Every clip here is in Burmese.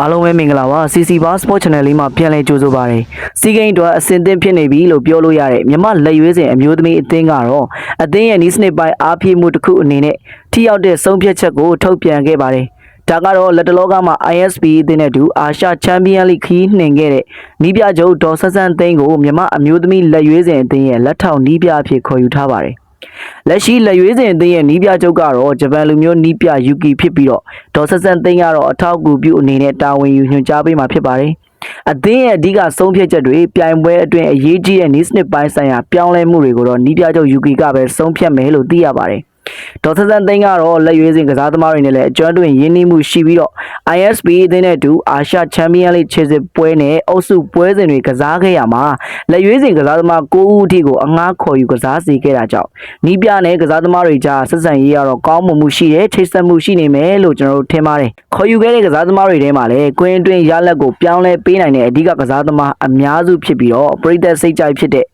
အားလုံးပဲမင်္ဂလာပါ CC Bar Sport Channel လေးမှာပြန်လည်ကြိုဆိုပါရစေစီးကိန်းအတွက်အစင်သင့်ဖြစ်နေပြီလို့ပြောလို့ရတဲ့မြမလက်ရွေးစင်အမျိုးသမီးအသင်းကတော့အသင်းရဲ့နီးစနစ်ပိုင်းအားဖြည့်မှုတစ်ခုအနေနဲ့ထိရောက်တဲ့ဆုံးဖြတ်ချက်ကိုထုတ်ပြန်ခဲ့ပါတယ်ဒါကတော့လက်တလောကမှာ ISP အသင်းနဲ့အတူအာရှချန်ပီယံလိခီးနှင်ခဲ့တဲ့နီးပြချုပ်ဒေါ်ဆဆန်းသိန်းကိုမြမအမျိုးသမီးလက်ရွေးစင်အသင်းရဲ့လက်ထောက်နီးပြအဖြစ်ခေါ်ယူထားပါတယ် လက်ရှိလက်ရွေးစင်အသင်းရဲ့နီးပြချုပ်ကတော့ဂျပန်လူမျိုးနီးပြယူကီဖြစ်ပြီးတော့ဒေါ်ဆက်ဆန်သိန်းကတော့အထောက်အကူပြုအနေနဲ့တာဝန်ယူညွှန်ကြားပေးမှာဖြစ်ပါတယ်။အသင်းရဲ့အဓိကဆုံးဖြတ်ချက်တွေပြိုင်ပွဲအတွင်းအရေးကြီးတဲ့နီးစနစ်ပိုင်းဆိုင်ရာပြောင်းလဲမှုတွေကိုတော့နီးပြချုပ်ယူကီကပဲဆုံးဖြတ်မယ်လို့သိရပါတယ်။ ဒေါ်ဆက်ဆန်သိန်းကတော့လက်ရွေးစင်ကစားသမားတွေနဲ့လည်းအကျွမ်းတွင်ရင်းနှီးမှုရှိပြီးတော့ ISP အသင်းနဲ့အတူအာရှချန်ပီယံလိခြေစစ်ပွဲနဲ့အုပ်စုပွဲစဉ်တွေကစားခဲ့ရမှာလက်ရွေးစင်ကစားသမား9ဦးအထိကိုအငှားခေါ်ယူကစားစေခဲ့တာကြောင့်နီးပြနဲ့ကစားသမားတွေကြားဆက်ဆံရေးကတော့ကောင်းမွန်မှုရှိတယ်ချိတ်ဆက်မှုရှိနေမယ်လို့ကျွန်တော်တို့ထင်ပါတယ်ခေါ်ယူခဲ့တဲ့ကစားသမားတွေထဲမှာလည်းကွင်းအတွင်းရလက်ကိုပြောင်းလဲပေးနိုင်တဲ့အဓိကကစားသမားအများစုဖြစ်ပြီးတော့ပရိသတ်စိတ်ကြိုက်ဖြစ်တဲ့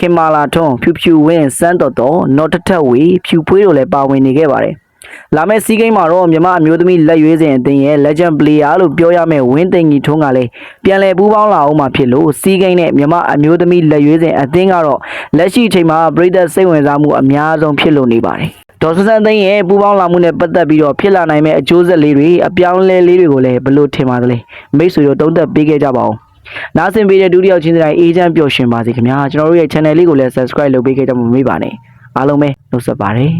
ခင်မာလာထွန်းဖြူဖြူဝင်းစန်းတော်တော်နော်တထက်ဝေဖြူဖွေးတို့လည်းပါဝင်နေခဲ့ပါတယ်။လာမယ့်စီးကိန်းမှာတော့မြမအမျိုးသမီးလက်ရွေးစင်အသင်းရဲ့ legend player လို့ပြောရမယ့်ဝင်းသိန်ကြီးထွန်းကလည်းပြန်လည်ပူးပေါင်းလာအောင်မှာဖြစ်လို့စီးကိန်းနဲ့မြမအမျိုးသမီးလက်ရွေးစင်အသင်းကတော့လက်ရှိအချိန်မှာပြည်သက်စိတ်ဝင်စားမှုအများဆုံးဖြစ်လို့နေပါတယ်။ဒေါ်ဆဆန်းသိန်းရဲ့ပူးပေါင်းလာမှုနဲ့ပတ်သက်ပြီးတော့ဖြစ်လာနိုင်မယ့်အကျိုးဆက်လေးတွေအပြောင်းအလဲလေးတွေကိုလည်းဘယ်လိုထင်ပါသလဲမိတ်ဆွေတို့တုံးသက်ပေးခဲ့ကြပါဦး။ နားဆင်ပေးတဲ့ဒုတိယချင်းတိုင်းအေဂျင့်ပျော်ရွှင်ပါစေခင်ဗျာကျွန်တော်တို့ရဲ့ channel လေးကိုလည်း subscribe လုပ်ပေးခဲ့ကြမှာမမေ့ပါနဲ့အားလုံးပဲနှုတ်ဆက်ပါတယ်